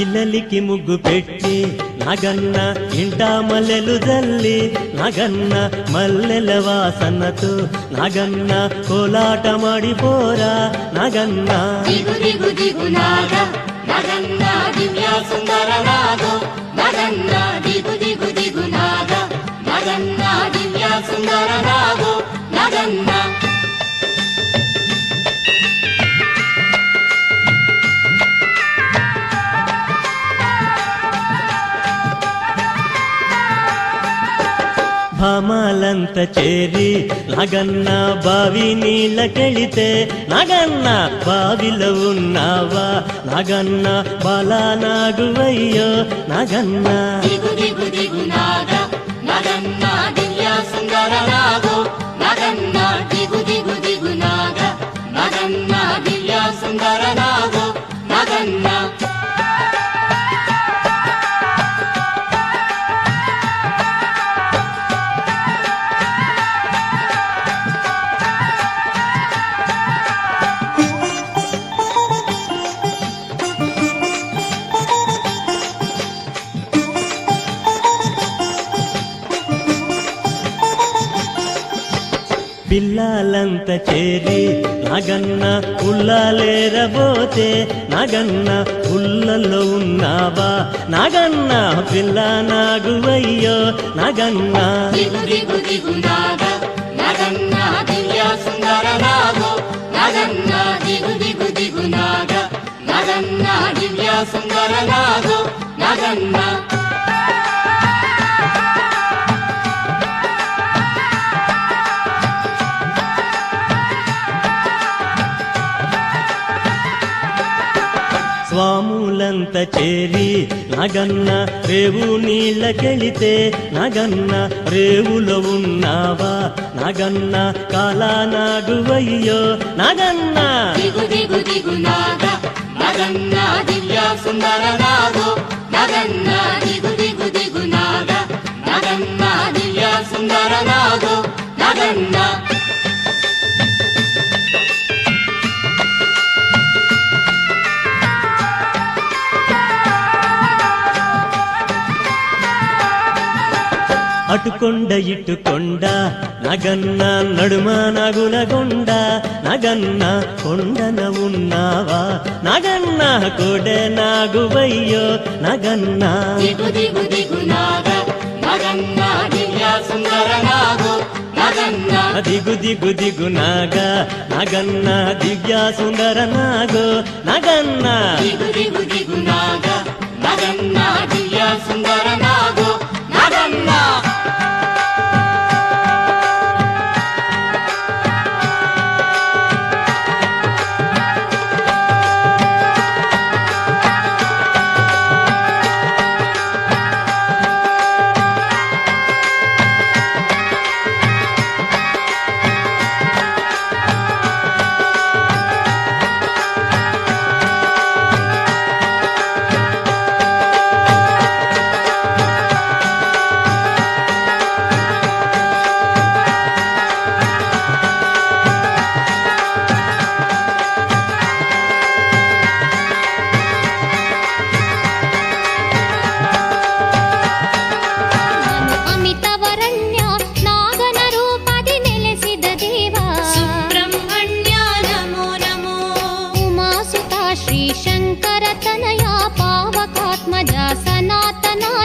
ఇలలికి ముగ్గు పెట్టి నగన్న ఇంట మల్లెలు జల్లి నగన్న మల్లెల వాసనతో నగన్న కోలాటమాడిపోరా నగన్న. దిగు దిగు దిగు నాగ నగన్న దివ్య సుందర నాగో నగన్న దిగు దిగు దిగు నాగ నగన్న దివ్య సుందర నాగో. భామాలంత చేరి నగన్న బావి నీళ్ళకెళితే నగన్న బావిలో ఉన్నావా? నగన్న బాలా నాగువయ్యో నగన్న. దిగు దిగు దిగు నాగ నగన్న దివ్య సుందర నాగో. పిల్లలంత చేరి నగన్న ఉల్లలేరబోతే నగన్న ఉల్లలో ఉన్నావా? నగన్న పిల్ల నాగువయ్యో నగన్న. సుందర నాగో దిగు నగన్న దివ్య నగన్న స్వాములంత చేరి నగన్న రేవు నీళ్ళకెళితే నగన్న రేవులో ఉన్నావా నగన్న కాలా నాగువయ్యో నగన్న దిగు దిగు దిగు నాగ నగన్న దివ్య సుందర నాగో నగన్న అటుకొండ ఇటుకొండ నగన్న నడుమ నగులగొండ నగన్న కొండన ఉన్నావా? నగన్న కొడె నాగువయ్యో నగన్న. దిగు దిగు దిగు నాగ నగన్న దివ్య సుందర నాగో నగన్న. దిగు దిగు దిగు నాగ నగన్న దివ్య సుందర నాగో నగన్న. దిగు దిగు దిగు నాగ నగన్న దివ్య సుందర నాగో. Bye.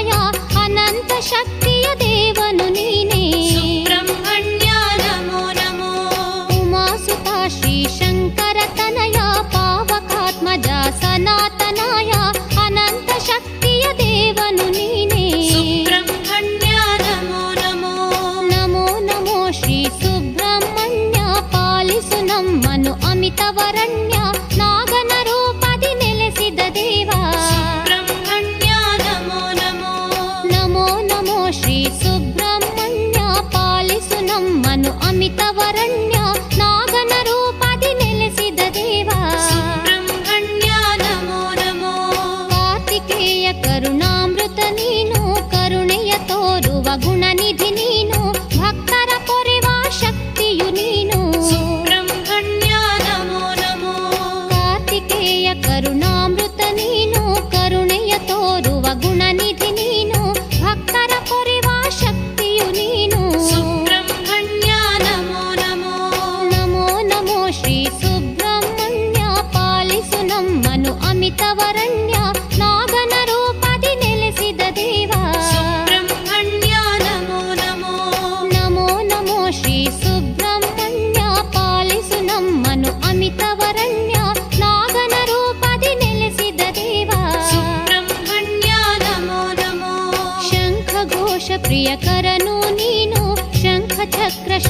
अनन्तशक्तिय देव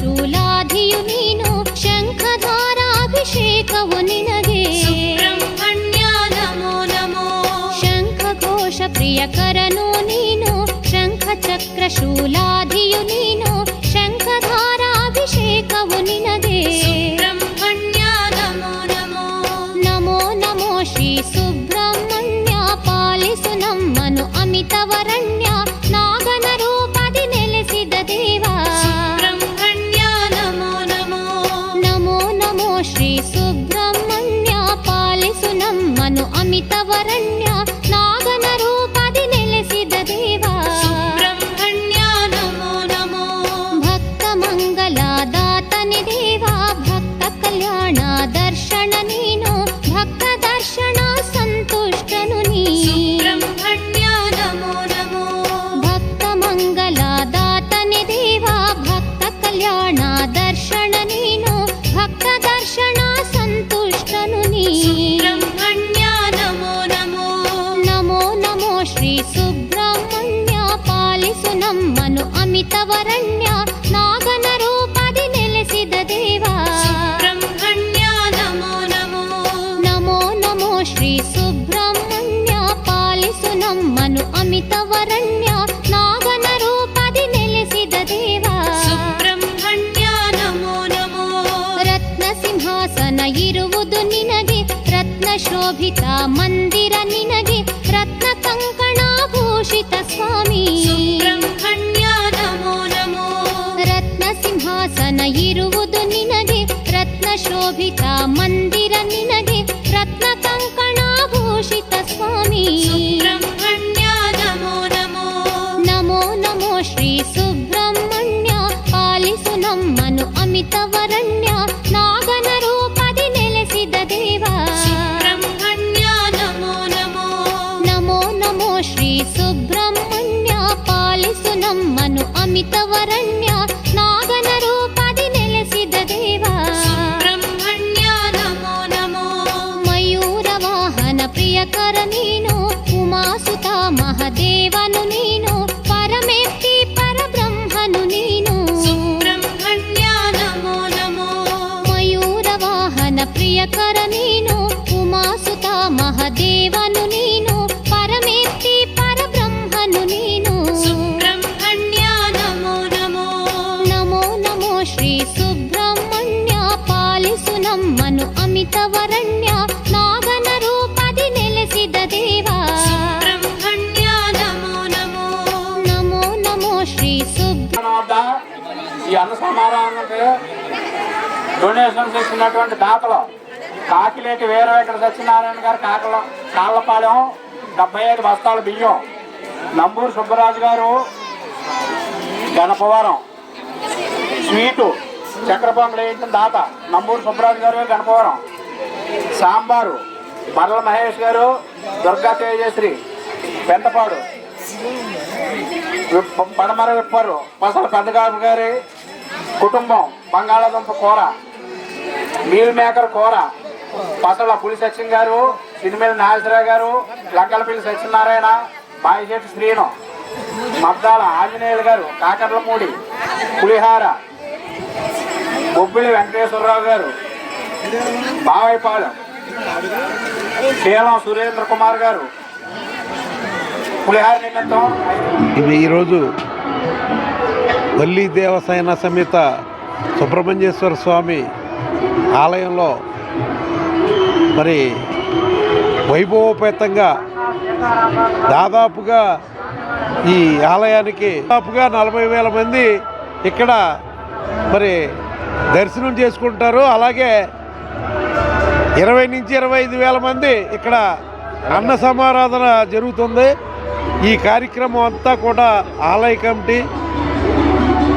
ಶೂಲಾಧಿಯು ನೀನು ಶಂಖಧಾರಾಭಿಷೇಕವು ನಿನಗೆ ಸುಬ್ರಹ್ಮಣ್ಯ ನಮೋ ನಮೋ ಶಂಖ ಘೋಷ ಪ್ರಿಯಕರನು ನೀನು ಶಂಖ ಚಕ್ರ ಶೂಲಾಧಿಯು ನೀನು ನಮ್ಮನು ಅಮಿತವರಣ್ಯ ನಾಗನ ರೂಪದಿ ನೆಲೆಸಿದ ದೇವ ಸುಬ್ರಹ್ಮಣ್ಯ ನಮೋ ನಮೋ ನಮೋ ನಮೋ ಶ್ರೀ ಸುಬ್ರಹ್ಮಣ್ಯ ಪಾಲಿಸು ನಮ್ಮನು ಅಮಿತವರಣ್ಯ ನಾಗನ ರೂಪದಿ ನೆಲೆಸಿದ ದೇವ ಸುಬ್ರಹ್ಮಣ್ಯ ನಮೋ ನಮೋ ರತ್ನ ಸಿಂಹಾಸನ ಇರುವುದು ನಿನಗೆ ರತ್ನ ಶೋಭಿತ ಮಂದಿರ ನಿನಗೆ ಇರುವುದು ನಿನಗೆ ರತ್ನ ಶೋಭಿತ ಮಂದಿರ ನಿನಗೆ ರತ್ನ ಕಂಕಣಾಭೂಷಿತ ಸ್ವಾಮಿ. ಸುಬ್ರಹ್ಮಣ್ಯ ನಮೋ ನಮೋ. ನಮೋ ನಮೋ ಶ್ರೀ ಸುಬ್ರಹ್ಮಣ್ಯ ಪಾಲಿಸು ನಮ್ಮನು ಅಮಿತವರಣ್ಯ ನಾಗನ ರೂಪದಿ ನೆಲೆಸಿದ ದೇವ. ಸುಬ್ರಹ್ಮಣ್ಯ ನಮೋ ನಮೋ. ನಮೋ ನಮೋ ಶ್ರೀ ಸುಬ್ರಹ್ಮಣ್ಯ ಪಾಲಿಸು ನಮ್ಮನು ಅಮಿತವರಣ್ಯ ನಾಗನ డొనేషన్స్ ఇచ్చినటువంటి దాతలు కాకిలేటి వీర వెంకట సత్యనారాయణ గారు కాకల. కాళ్ళపాలెం డెబ్బై ఐదు బస్తాల బియ్యం. నంబూరు సుబ్బరాజు గారు గణపవరం స్వీటు. చక్ర వేయించిన దాత. నంబూరు సుబ్బరాజు గారు గణపవరం సాంబారు. మరల మహేష్ గారు దుర్గా తేజశ్రీ. పెంటపాడు విప్ప- పడమర విప్పారు. పసల పెద్దగాబు గారి కుటుంబం. బంగాళాదుంప కూర. మీల్ మేకర్ కూర. పసల పులి సత్యం గారు సినిమేల నాగేశ్వరరావు గారు లక్కలపల్లి సత్యనారాయణ బాయిశెట్టి శ్రీను మద్దాల ఆంజనేయులు గారు కాకర్లమూడి పులిహార బొబ్బిలి వెంకటేశ్వరరావు గారు బావైపాలెం శీలం సురేంద్ర కుమార్ గారు పులిహార నిమిత్తం. ఇది ఈరోజు వల్లి దేవసేన సమేత సుబ్రహ్మణ్యేశ్వర స్వామి ఆలయంలో మరి వైభవోపేతంగా దాదాపుగా ఈ ఆలయానికి దాదాపుగా నలభై వేల మంది ఇక్కడ మరి దర్శనం చేసుకుంటారు. అలాగే ఇరవై నుంచి ఇరవై ఐదు వేల మంది ఇక్కడ అన్న సమారాధన జరుగుతుంది. ఈ కార్యక్రమం అంతా కూడా ఆలయ కమిటీ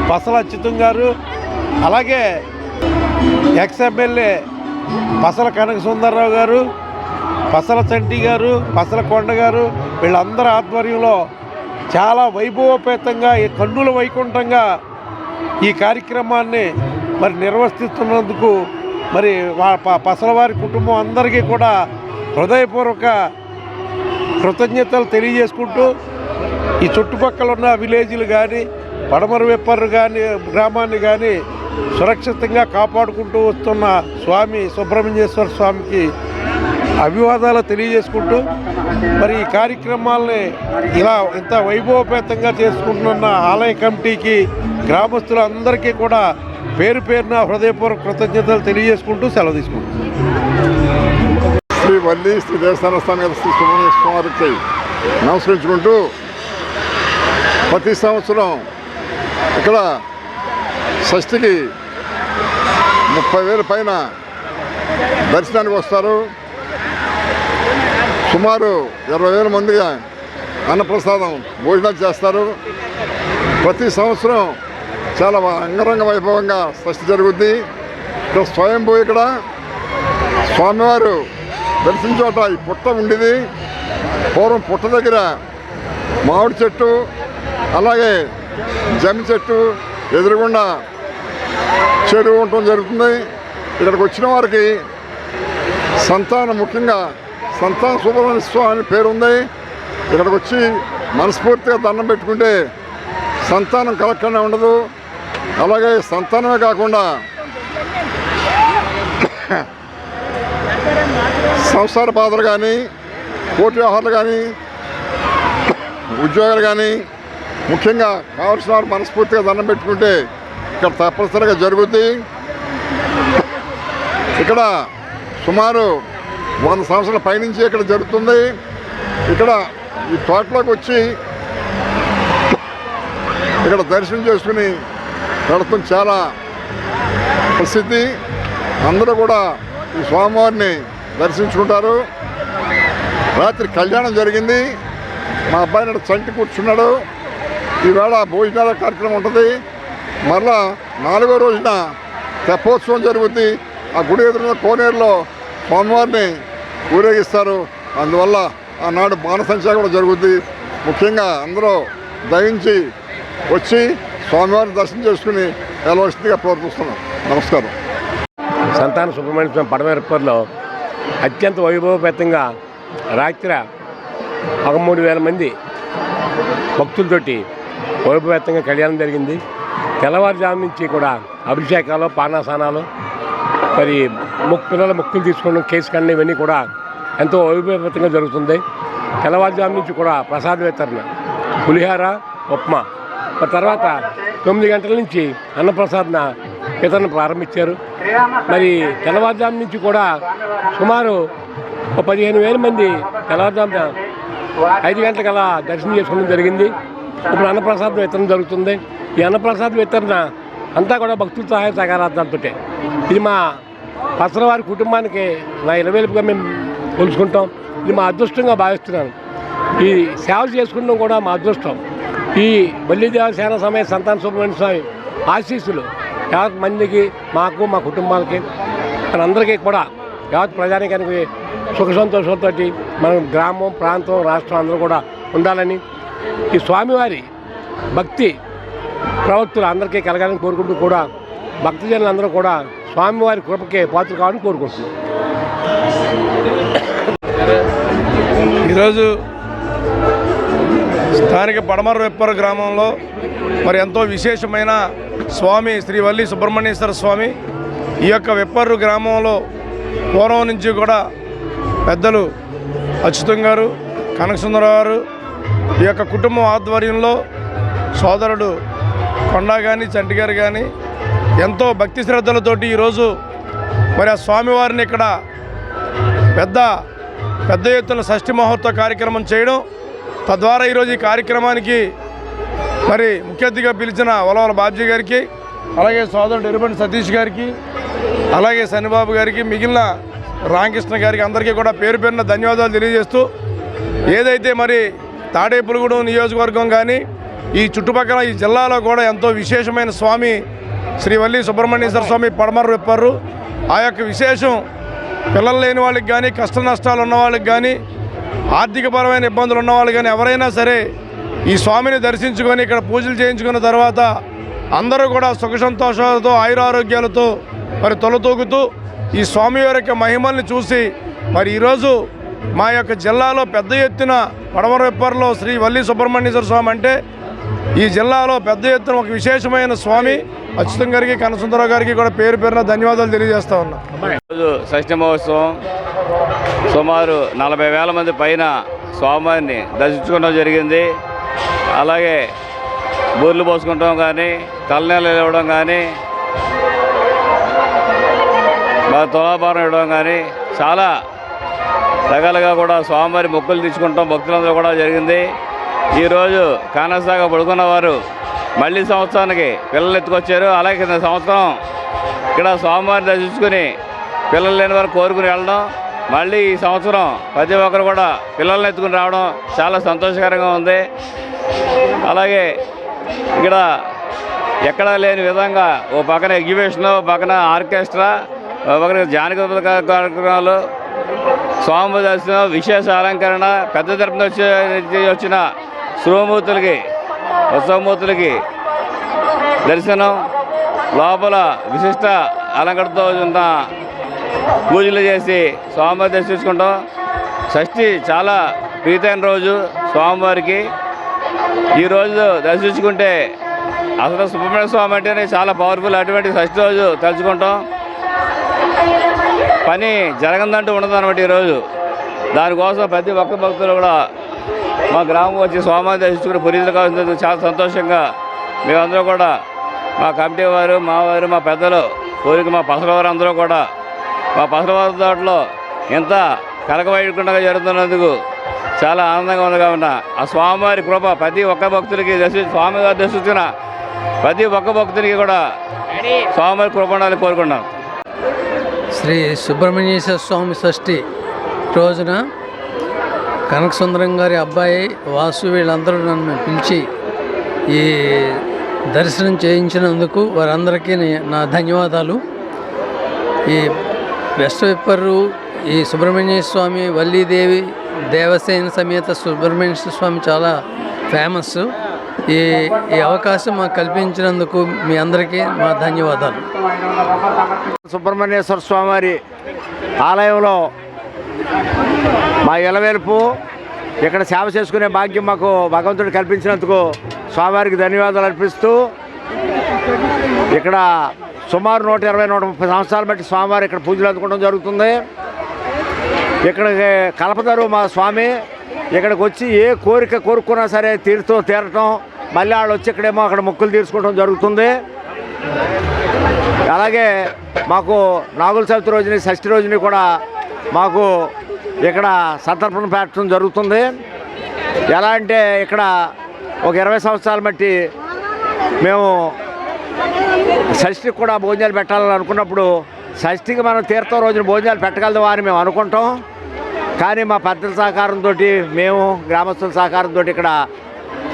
పసల అచ్యుతం గారు అలాగే ఎక్స్ పసల కనక సుందర్రావు గారు పసల చంటి గారు పసల కొండ గారు వీళ్ళందరి ఆధ్వర్యంలో చాలా వైభవోపేతంగా ఈ కన్నుల వైకుంఠంగా ఈ కార్యక్రమాన్ని మరి నిర్వర్తిస్తున్నందుకు మరి వా ప- పసలవారి కుటుంబం అందరికీ కూడా హృదయపూర్వక కృతజ్ఞతలు తెలియజేసుకుంటూ ఈ చుట్టుపక్కల ఉన్న విలేజ్లు కానీ పడమర వెప్పర్రు కానీ గ్రామాన్ని కానీ సురక్షితంగా కాపాడుకుంటూ వస్తున్న స్వామి సుబ్రహ్మణ్యేశ్వర స్వామికి అభివాదాలు తెలియజేసుకుంటూ మరి ఈ కార్యక్రమాల్ని ఇలా ఇంత వైభవపేతంగా చేసుకుంటున్న ఆలయ కమిటీకి గ్రామస్తులందరికీ కూడా పేరు పేరున హృదయపూర్వక కృతజ్ఞతలు తెలియజేసుకుంటూ సెలవు తీసుకుంటాం శ్రీ వల్లి శ్రీ దేవస్థాన స్థానం శ్రీ సుబ్రహ్మణ్య నమస్కరించుకుంటూ ప్రతి సంవత్సరం ఇక్కడ షష్ఠికి ముప్పై వేల పైన దర్శనానికి వస్తారు. సుమారు ఇరవై వేల మందిగా అన్నప్రసాదం భోజనాలు చేస్తారు. ప్రతి సంవత్సరం చాలా అంగరంగ వైభవంగా షష్ఠి జరుగుద్ది. ఇక్కడ స్వయంభూ ఇక్కడ స్వామివారు దర్శన చోట ఈ పుట్ట ఉండేది. పూర్వం పుట్ట దగ్గర మామిడి చెట్టు అలాగే జమ్మి చెట్టు ఎదురుగుండా చెరువు ఉండటం జరుగుతుంది. ఇక్కడికి వచ్చిన వారికి సంతానం ముఖ్యంగా సంతాన సుబ్రహ్మణ్య స్వామి అనే పేరు ఉంది. ఇక్కడికి వచ్చి మనస్ఫూర్తిగా దండం పెట్టుకుంటే సంతానం కలగకుండా ఉండదు. అలాగే సంతానమే కాకుండా సంసార బాధలు కానీ కోటి వ్యవహారాలు కానీ ఉద్యోగాలు కానీ ముఖ్యంగా కావలసిన వారు మనస్ఫూర్తిగా దండం పెట్టుకుంటే ఇక్కడ తప్పనిసరిగా జరుగుతాయి ఇక్కడ సుమారు వంద సంవత్సరాల పైనుంచి ఇక్కడ జరుగుతుంది. ఇక్కడ ఈ తోటలోకి వచ్చి ఇక్కడ దర్శనం చేసుకుని వెళుతుంది చాలా ప్రసిద్ధి. అందరూ కూడా ఈ స్వామివారిని దర్శించుకుంటారు. రాత్రి కళ్యాణం జరిగింది. మా అబ్బాయి నాడు చంటి కూర్చున్నాడు. ఈవేళ భోజనాల కార్యక్రమం ఉంటుంది. మరలా నాలుగో రోజున తెప్పోత్సవం జరుగుతుంది ఆ గుడి ఎదురున్న కోనేరులో స్వామివారిని ఊరేగిస్తారు. అందువల్ల ఆనాడు బాణసంచా కూడా జరుగుతుంది ముఖ్యంగా అందరూ దయించి వచ్చి స్వామివారిని దర్శనం చేసుకుని వెళ్ళవలసిందిగా ప్రవర్తిస్తున్నాం నమస్కారం. సంతాన సుబ్రహ్మణ్య స్వామి అత్యంత వైభవపేతంగా రాత్రి ఒక మూడు వేల మంది భక్తులతోటి వైభవపేతంగా కళ్యాణం జరిగింది. తెల్లవారుజాము నుంచి కూడా అభిషేకాలు పానాసానాలు మరి ముక్ పిల్లల ముక్కులు తీసుకోవడం కేసు కన్నా ఇవన్నీ కూడా ఎంతో వైభవపేతంగా జరుగుతుంది. తెల్లవారుజాము నుంచి కూడా ప్రసాద వితరణ పులిహార ఉప్మా. తర్వాత తొమ్మిది గంటల నుంచి అన్నప్రసాదన వితరణ ప్రారంభించారు. మరి తెల్లవారుజాము నుంచి కూడా సుమారు పదిహేను వేల మంది తెల్లవారుజామున ఐదు గంటలకల్లా దర్శనం చేసుకోవడం జరిగింది. ఇప్పుడు అన్నప్రసాదం వితరణ జరుగుతుంది. ఈ అన్నప్రసాద్ వితరణ అంతా కూడా భక్తుల సహాయ సహకారాలతో ఇది మా పసరవారి కుటుంబానికి నా ఇరవేలుపుగా మేము కొలుచుకుంటాం. ఇది మా అదృష్టంగా భావిస్తున్నాను. ఈ సేవ చేసుకుంటాం కూడా మా అదృష్టం. ఈ బల్లి దేవసేన సమయ సంతాన సుబ్రహ్మణ్య స్వామి ఆశీస్సులు యావత్ మందికి మాకు మా కుటుంబాలకి మనందరికీ కూడా యావత్ ప్రజానికానికి సుఖ సంతోషంతో మన గ్రామం ప్రాంతం రాష్ట్రం అందరూ కూడా ఉండాలని ఈ స్వామివారి భక్తి ప్రవక్తులు అందరికీ కలగాలని కోరుకుంటూ కూడా భక్తజనులందరూ కూడా స్వామివారి కృపకే పాత్ర కావాలని కోరుకుంటున్నాం. ఈరోజు స్థానిక పడమర వెప్పర గ్రామంలో మరి ఎంతో విశేషమైన స్వామి శ్రీ వల్లి సుబ్రహ్మణ్యేశ్వర స్వామి ఈ యొక్క వెప్పర్రు గ్రామంలో పూర్వం నుంచి కూడా పెద్దలు అచ్యుతం గారు కనకసుందరరావు గారు ఈ యొక్క కుటుంబం ఆధ్వర్యంలో సోదరుడు కొండా కానీ చంటి గారు కానీ ఎంతో భక్తి శ్రద్ధలతోటి ఈరోజు మరి ఆ స్వామివారిని ఇక్కడ పెద్ద పెద్ద ఎత్తున షష్ఠి ముహూర్త కార్యక్రమం చేయడం తద్వారా ఈరోజు ఈ కార్యక్రమానికి మరి ముఖ్య అతిథిగా పిలిచిన వలవల బాబ్జీ గారికి అలాగే సోదరుడు ఎరుబండి సతీష్ గారికి అలాగే శనిబాబు గారికి మిగిలిన రామకృష్ణ గారికి అందరికీ కూడా పేరు పేరున ధన్యవాదాలు తెలియజేస్తూ ఏదైతే మరి తాడేపులగూడెం నియోజకవర్గం కానీ ఈ చుట్టుపక్కల ఈ జిల్లాలో కూడా ఎంతో విశేషమైన స్వామి శ్రీవల్లి సుబ్రహ్మణ్యేశ్వర స్వామి పడమర విప్పారు. ఆ యొక్క విశేషం పిల్లలు లేని వాళ్ళకి కానీ కష్ట నష్టాలు ఉన్న వాళ్ళకి కానీ ఆర్థికపరమైన ఇబ్బందులు ఉన్న వాళ్ళు కానీ ఎవరైనా సరే ఈ స్వామిని దర్శించుకొని ఇక్కడ పూజలు చేయించుకున్న తర్వాత అందరూ కూడా సుఖ సంతోషాలతో ఆయురారోగ్యాలతో మరి తొలతూగుతూ ఈ స్వామి వారి యొక్క మహిమల్ని చూసి మరి ఈరోజు మా యొక్క జిల్లాలో పెద్ద ఎత్తున పడమరవెప్పర్లో శ్రీ వల్లి సుబ్రహ్మణ్యేశ్వర స్వామి అంటే ఈ జిల్లాలో పెద్ద ఎత్తున ఒక విశేషమైన స్వామి అచ్యుతం గారికి కనసుందరరావు గారికి కూడా పేరు పేరున ధన్యవాదాలు తెలియజేస్తా ఉన్నాం. ఈరోజు షష్ఠి మహోత్సవం సుమారు నలభై వేల మంది పైన స్వామివారిని దర్శించుకోవడం జరిగింది. అలాగే బూర్లు పోసుకుంటాం కానీ తలనీళ్ళు ఇవ్వడం కానీ బాగా తులాభారం ఇవ్వడం కానీ చాలా రకాలుగా కూడా స్వామివారి మొక్కులు తీసుకుంటాం భక్తులందరూ కూడా జరిగింది. ఈరోజు కానసాగా పడుకున్న వారు మళ్ళీ సంవత్సరానికి పిల్లలు ఎత్తుకొచ్చారు. అలాగే కింద సంవత్సరం ఇక్కడ స్వామివారిని దర్శించుకుని పిల్లలు లేని వారు కోరుకుని వెళ్ళడం. మళ్ళీ ఈ సంవత్సరం ప్రతి ఒక్కరు కూడా పిల్లల్ని ఎత్తుకుని రావడం చాలా సంతోషకరంగా ఉంది. అలాగే ఇక్కడ ఎక్కడా లేని విధంగా ఓ పక్కన ఎగ్జిబిషన్ ఓ పక్కన ఆర్కెస్ట్రా ఓ పక్కన జానపద కార్యక్రమాలు స్వామి దర్శనం విశేష అలంకరణ పెద్ద తరపున వచ్చి వచ్చిన శివమూర్తులకి ఉత్సవమూర్తులకి దర్శనం. లోపల విశిష్ట అలంకరణతో ఉన్న పూజలు చేసి స్వామివారి దర్శించుకుంటాం. షష్ఠి చాలా ప్రీతైన రోజు స్వామివారికి. ఈ రోజు దర్శించుకుంటే అసలు సుబ్రహ్మణ్య స్వామి అంటేనే చాలా పవర్ఫుల్ అటువంటి షష్ఠి రోజు తలుచుకుంటాం. పని జరగదంటూ ఉండదు అనమాట ఈరోజు దానికోసం ప్రతి ఒక్క భక్తులు కూడా మా గ్రామం వచ్చి స్వామిని దర్శించుకుని పురీలు కావాల్సినందుకు చాలా సంతోషంగా మేమందరూ కూడా మా కమిటీ వారు మా వారు మా పెద్దలు కోరిక మా పసలవారు అందరూ కూడా మా పసలవారి తోటలో ఎంత కలకవైకుండా జరుగుతున్నందుకు చాలా ఆనందంగా ఉంది కావున ఆ స్వామివారి కృప ప్రతి ఒక్క భక్తుడికి దర్శి స్వామివారి దర్శించిన ప్రతి ఒక్క భక్తుడికి కూడా స్వామివారి కృప ఉండాలని కోరుకున్నాను శ్రీ సుబ్రహ్మణ్యేశ్వర స్వామి షష్ఠి రోజున కనకసుందరం గారి అబ్బాయి వాసు వీళ్ళందరూ నన్ను పిలిచి ఈ దర్శనం చేయించినందుకు వారందరికీ నా ధన్యవాదాలు. ఈ వెస్ట్ విప్పర్రు ఈ సుబ్రహ్మణ్య స్వామి వల్లీదేవి దేవసేన సమేత సుబ్రహ్మణ్య స్వామి చాలా ఫేమస్ ఈ ఈ అవకాశం మాకు కల్పించినందుకు మీ అందరికీ మా ధన్యవాదాలు. సుబ్రహ్మణ్యేశ్వర స్వామివారి ఆలయంలో మా ఇలవేల్పు ఇక్కడ సేవ చేసుకునే భాగ్యం మాకు భగవంతుడు కల్పించినందుకు స్వామివారికి ధన్యవాదాలు అర్పిస్తూ ఇక్కడ సుమారు నూట ఇరవై నూట ముప్పై సంవత్సరాలు బట్టి స్వామివారు ఇక్కడ పూజలు అందుకోవడం జరుగుతుంది. ఇక్కడికి కలపతారు మా స్వామి ఇక్కడికి వచ్చి ఏ కోరిక కోరుకున్నా సరే తీరుతూ తీరటం మళ్ళీ వాళ్ళు వచ్చి ఇక్కడేమో అక్కడ మొక్కులు తీర్చుకోవడం జరుగుతుంది. అలాగే మాకు నాగుల చవితి రోజుని షష్ఠి రోజుని కూడా మాకు ఇక్కడ సంతర్పణ పెట్టడం జరుగుతుంది. ఎలా అంటే ఇక్కడ ఒక ఇరవై సంవత్సరాలు బట్టి మేము షష్ఠికి కూడా భోజనాలు పెట్టాలని అనుకున్నప్పుడు షష్ఠికి మనం తీర్థం రోజున భోజనాలు పెట్టగలదా అని మేము అనుకుంటాం. కానీ మా పెద్దల సహకారంతో మేము గ్రామస్తుల సహకారంతో ఇక్కడ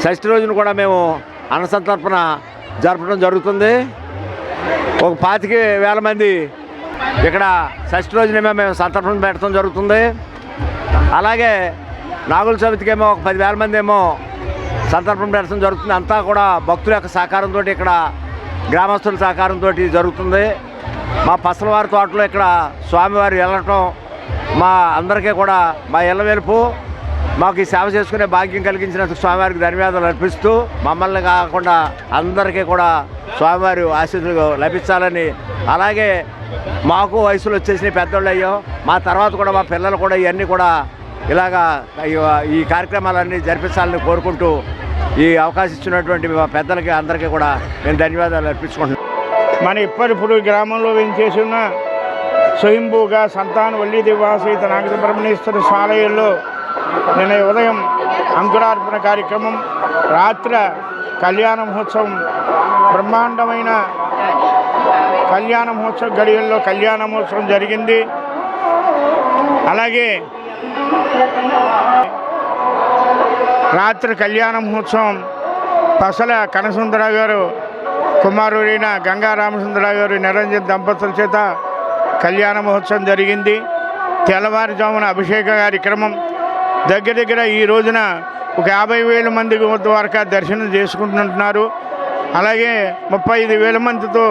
షష్ఠి రోజున కూడా మేము అన్నసంతర్పణ జరపడం జరుగుతుంది. ఒక పాతిక వేల మంది ఇక్కడ షష్ఠి రోజున మేము సంతర్పణ పెట్టడం జరుగుతుంది. అలాగే నాగుల చవితికేమో ఒక పదివేల మంది ఏమో సంతర్పణ దర్శనం జరుగుతుంది. అంతా కూడా భక్తుల యొక్క సహకారంతో ఇక్కడ గ్రామస్తుల సహకారంతో జరుగుతుంది. మా పసలవారి తోటలో ఇక్కడ స్వామివారి వెళ్ళటం మా అందరికీ కూడా మా ఇళ్ళ వెలుపు. మాకు ఈ సేవ చేసుకునే భాగ్యం కలిగించినందుకు స్వామివారికి ధన్యవాదాలు అర్పిస్తూ మమ్మల్ని కాకుండా అందరికీ కూడా స్వామివారి ఆశీస్సులు లభించాలని అలాగే మాకు వయసులో వచ్చేసిన పెద్దోళ్ళు అయ్యో. మా తర్వాత కూడా మా పిల్లలు కూడా ఇవన్నీ కూడా ఇలాగా ఈ- కార్యక్రమాలన్నీ జరిపించాలని కోరుకుంటూ ఈ అవకాశం ఇచ్చినటువంటి మా పెద్దలకి అందరికీ కూడా నేను ధన్యవాదాలు అర్పించుకుంటున్నాను. మన ఇప్పటిప్పుడు గ్రామంలో వెంచేసి ఉన్న స్వయంభూగా సంతాన వల్లి దివాసీత బ్రహ్మణేశ్వర శాలయంలో నిన్న ఉదయం అంకురార్పణ కార్యక్రమం రాత్ర కళ్యాణ మహోత్సవం బ్రహ్మాండమైన కళ్యాణ మహోత్సవ గడియల్లో కళ్యాణ మహోత్సవం జరిగింది. అలాగే రాత్రి కళ్యాణ మహోత్సవం పసల కనసుందర గారు కుమారుడైన గంగా రామసుందరరావు గారు నిరంజన్ దంపతుల చేత కళ్యాణ మహోత్సవం జరిగింది. తెల్లవారుజామున అభిషేక కార్యక్రమం దగ్గర దగ్గర ఈ రోజున ఒక యాభై వేల మంది వరకు దర్శనం చేసుకుంటున్నారు. అలాగే ముప్పై ఐదు వేల మందితో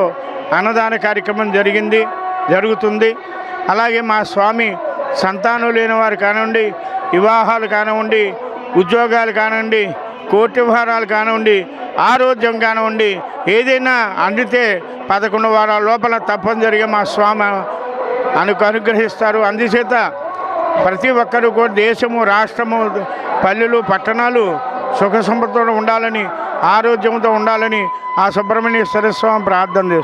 అన్నదాన కార్యక్రమం జరిగింది జరుగుతుంది. అలాగే మా స్వామి సంతానం లేని వారు కానివ్వండి వివాహాలు కానివ్వండి ఉద్యోగాలు కానివ్వండి కోర్టు వ్యవహారాలు కానివ్వండి ఆరోగ్యం కానివ్వండి ఏదైనా అందితే పదకొండు వారాల లోపల తప్పనిసరిగా మా స్వామి అనుకు అనుగ్రహిస్తారు. అందుచేత ప్రతి ఒక్కరూ కూడా దేశము రాష్ట్రము పల్లెలు పట్టణాలు సుఖ సంపదతో ఉండాలని ఆరోగ్యంతో ఉండాలని ఆ సుబ్రహ్మణ్యేశ్వర స్వామి ప్రార్థన